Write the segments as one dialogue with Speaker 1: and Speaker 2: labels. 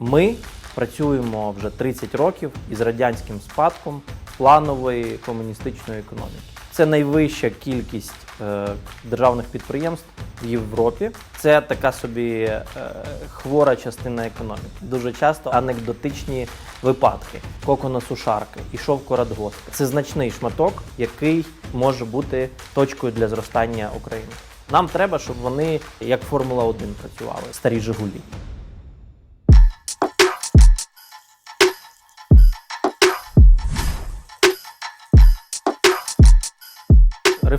Speaker 1: Ми працюємо вже 30 років із радянським спадком планової комуністичної економіки. Це найвища кількість е, державних підприємств в Європі. Це така собі е, хвора частина економіки. Дуже часто анекдотичні випадки, коконосушарки і шовкорадгоспи. Це значний шматок, який може бути точкою для зростання України. Нам треба, щоб вони як Формула 1 працювали, старі Жигулі.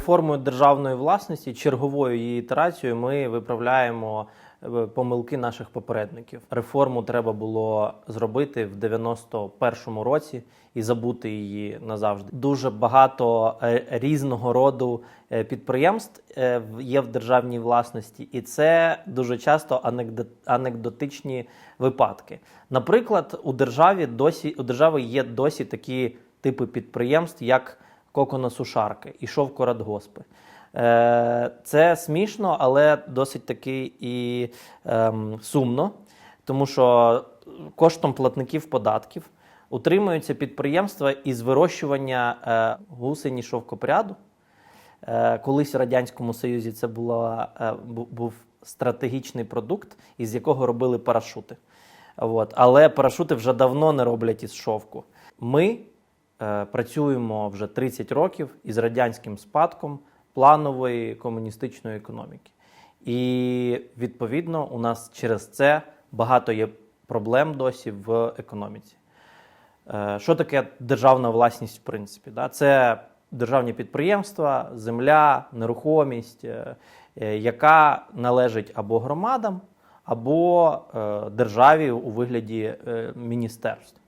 Speaker 1: Реформою державної власності, черговою її ітерацією, ми виправляємо е, помилки наших попередників. Реформу треба було зробити в 91-му році і забути її назавжди. Дуже багато е, різного роду е, підприємств є в державній власності, і це дуже часто анекдо- анекдотичні випадки. Наприклад, у державі досі у держави є досі такі типи підприємств, як коконосушарки і шовкорадгоспи. Е, Це смішно, але досить таки і ем, сумно, тому що коштом платників податків утримуються підприємства із вирощування е, гусені шовкопряду. Е, Колись в Радянському Союзі це була, е, був стратегічний продукт, із якого робили парашути. От. Але парашути вже давно не роблять із шовку. Ми працюємо вже 30 років із радянським спадком планової комуністичної економіки. І відповідно у нас через це багато є проблем досі в економіці. Е, Що таке державна власність, в принципі? Це державні підприємства, земля, нерухомість, е, е, яка належить або громадам, або е, державі у вигляді е, міністерств.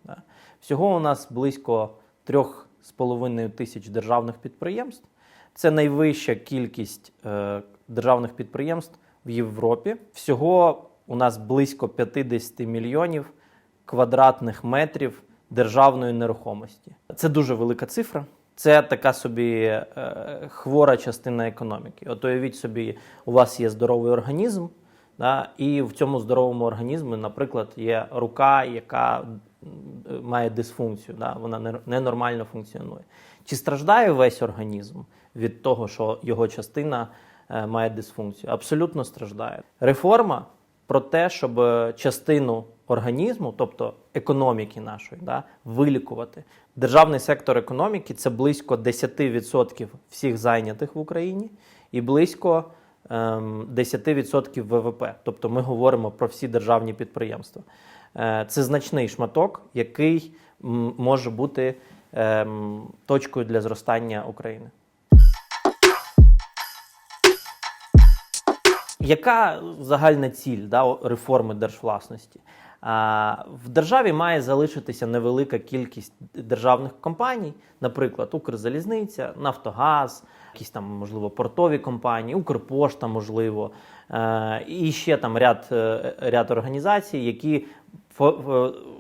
Speaker 1: Всього у нас близько 3,5 тисяч державних підприємств. Це найвища кількість е, державних підприємств в Європі. Всього у нас близько 50 мільйонів квадратних метрів державної нерухомості. Це дуже велика цифра. Це така собі е, хвора частина економіки. От уявіть собі, у вас є здоровий організм, да, і в цьому здоровому організмі, наприклад, є рука, яка має дисфункцію, да, вона ненормально функціонує. Чи страждає весь організм від того, що його частина е, має дисфункцію? Абсолютно страждає. Реформа про те, щоб е, частину організму, тобто економіки нашої, да, вилікувати. Державний сектор економіки це близько 10% всіх зайнятих в Україні і близько ем, 10% ВВП. Тобто ми говоримо про всі державні підприємства. Е, Це значний шматок, який може бути ем, точкою для зростання України. Яка загальна ціль да, реформи держвласності? В державі має залишитися невелика кількість державних компаній, наприклад, Укрзалізниця, Нафтогаз, якісь там, можливо, портові компанії, Укрпошта, можливо, е, і ще там ряд, е, ряд організацій, які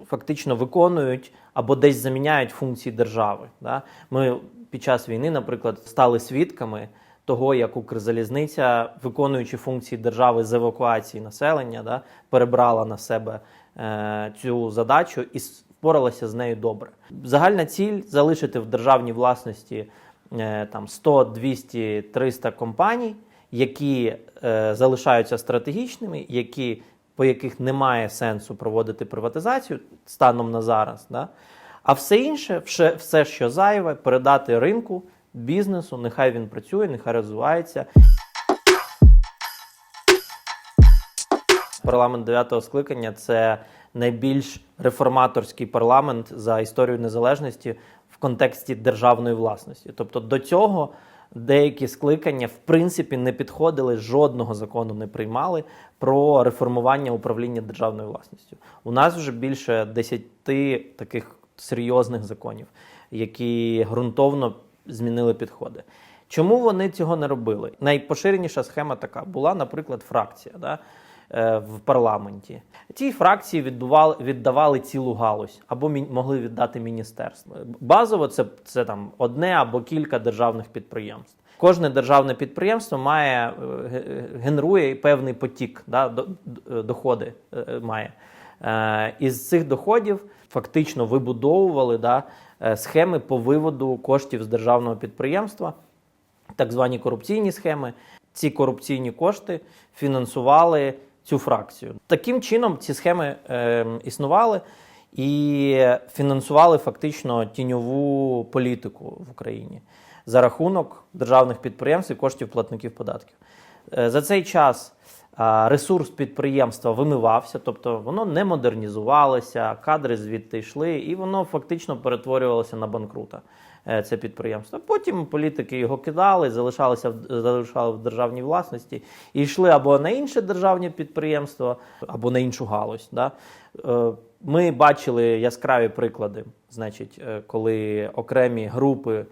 Speaker 1: фактично виконують або десь заміняють функції держави. Да? Ми під час війни, наприклад, стали свідками того, як Укрзалізниця, виконуючи функції держави з евакуації населення, да, перебрала на себе е, цю задачу і впоралася з нею добре. Загальна ціль залишити в державній власності е, там 100, 200, 300 компаній, які е, залишаються стратегічними, які, по яких немає сенсу проводити приватизацію станом на зараз. Да? А все інше, все, що зайве, передати ринку, бізнесу, нехай він працює, нехай розвивається. Парламент 9-го скликання це найбільш реформаторський парламент за історію незалежності в контексті державної власності. Тобто до цього деякі скликання в принципі не підходили, жодного закону не приймали про реформування управління державною власністю. У нас вже більше 10 таких серйозних законів, які ґрунтовно змінили підходи. Чому вони цього не робили? Найпоширеніша схема така була, наприклад, фракція да, в парламенті. Ці фракції відбували, віддавали цілу галузь або могли віддати міністерство. Базово це, це там одне або кілька державних підприємств. Кожне державне підприємство має е, генерує певний потік, да, доходи е, має. Е, Із цих доходів фактично вибудовували да, е, схеми по виводу коштів з державного підприємства, так звані корупційні схеми. Ці корупційні кошти фінансували цю фракцію. Таким чином ці схеми е, існували і фінансували фактично тіньову політику в Україні за рахунок державних підприємств і коштів платників податків. Е, За цей час ресурс підприємства вимивався, тобто воно не модернізувалося, кадри звідти йшли, і воно фактично перетворювалося на банкрута. е, Це підприємство. Потім політики його кидали, залишалися залишали в державній власності і йшли або на інше державне підприємство, або на іншу галузь. Да? Е, Ми бачили яскраві приклади, значить, е, коли окремі групи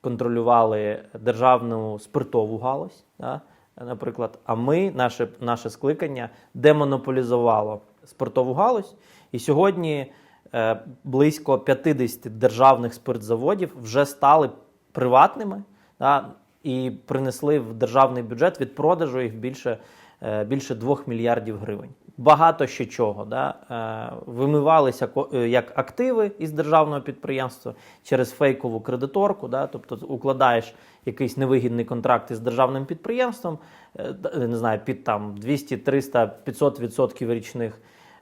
Speaker 1: контролювали державну спиртову галузь, да, наприклад. А ми, наше, наше скликання, демонополізувало спиртову галузь. І сьогодні е, близько 50 державних спиртзаводів вже стали приватними да, і принесли в державний бюджет від продажу їх більше, е, більше 2 мільярдів гривень. Багато ще чого. Да? Е, Вимивалися е, як активи із державного підприємства через фейкову кредиторку. Да? Тобто укладаєш якийсь невигідний контракт із державним підприємством, е, не знаю, під там 200, 300, 500 відсотків річних.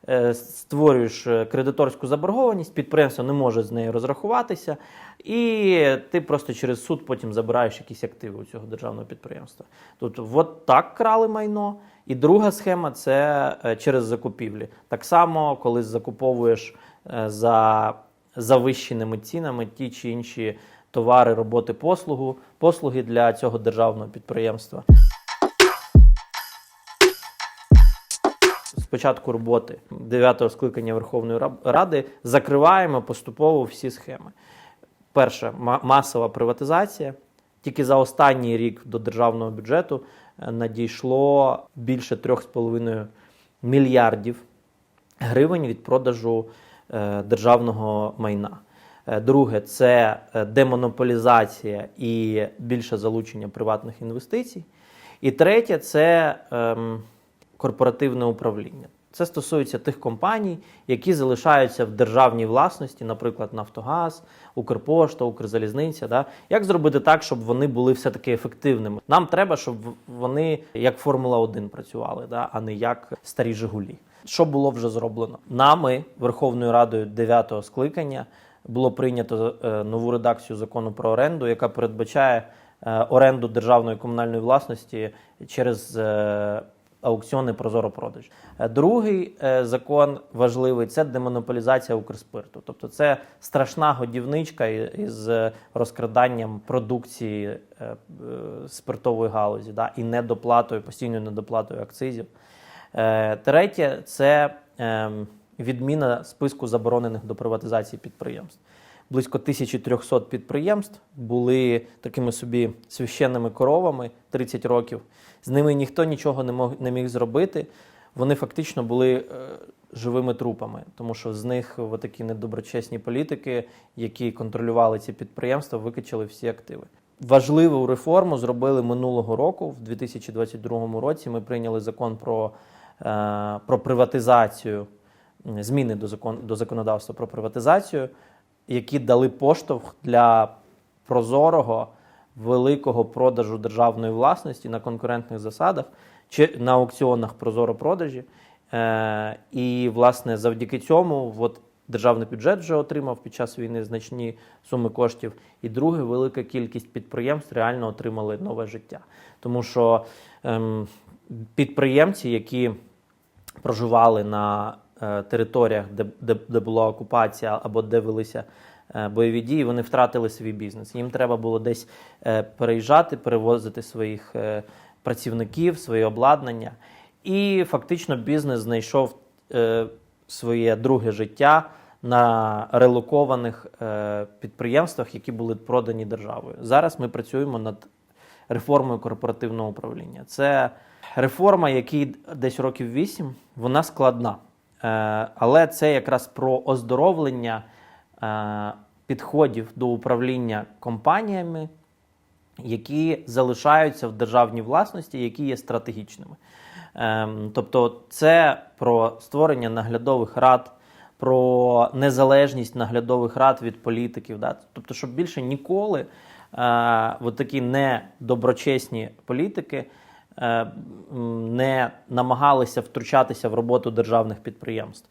Speaker 1: Е, Створюєш е, кредиторську заборгованість, підприємство не може з нею розрахуватися, і ти просто через суд потім забираєш якісь активи у цього державного підприємства. Тобто, от так крали майно. І друга схема це е, через закупівлі. Так само, коли закуповуєш за завищеними цінами ті чи інші товари, роботи, послугу, послуги для цього державного підприємства. Початку роботи 9-го скликання Верховної Ради закриваємо поступово всі схеми. Перше масова приватизація. Тільки за останній рік до державного бюджету е, надійшло більше 3,5 мільярдів гривень від продажу е, державного майна. Е, Друге, це демонополізація і більше залучення приватних інвестицій. І третє це ем, корпоративне управління. Це стосується тих компаній, які залишаються в державній власності, наприклад, Нафтогаз, Укрпошта, Укрзалізниця. Да? Як зробити так, щоб вони були все-таки ефективними? Нам треба, щоб вони як Формула 1 працювали, да? а не як старі Жигулі. Що було вже зроблено? Нами, Верховною Радою 9-го скликання, було прийнято е, нову редакцію закону про оренду, яка передбачає е, оренду державної комунальної власності через е, аукціони Прозоро-продаж. Е, Другий е, закон важливий це демонополізація Укрспирту. Тобто це страшна годівничка із е, розкраданням продукції спиртової галузі да, і недоплатою, постійною недоплатою акцизів. Третє це ем, відміна списку заборонених до приватизації підприємств. Близько 1300 підприємств були такими собі священними коровами 30 років. З ними ніхто нічого не мог не міг зробити. Вони фактично були е, живими трупами, тому що з них такі недоброчесні політики, які контролювали ці підприємства, викачали всі активи. Важливу реформу зробили минулого року, в 2022 році. Ми прийняли закон про, е, про приватизацію, зміни до, закон, до законодавства про приватизацію, які дали поштовх для прозорого великого продажу державної власності на конкурентних засадах чи на аукціонах прозоро-продажі. Е, і, власне, завдяки цьому от, державний бюджет вже отримав під час війни значні суми коштів. І друге, велика кількість підприємств реально отримали нове життя. Тому що ем, підприємці, які проживали на е, територіях, де, де, де була окупація або де велися е, бойові дії, вони втратили свій бізнес. Їм треба було десь е, переїжджати, перевозити своїх е, працівників, своє обладнання. І фактично бізнес знайшов е, своє друге життя на релокованих е, підприємствах, які були продані державою. Зараз ми працюємо над реформою корпоративного управління. Це реформа, якій десь років вісім, вона складна. Е, Але це якраз про оздоровлення е, підходів до управління компаніями, які залишаються в державній власності, які є стратегічними. Ем, тобто, це про створення наглядових рад, про незалежність наглядових рад від політиків. Тобто, щоб більше ніколи е, от такі недоброчесні політики е, не намагалися втручатися в роботу державних підприємств.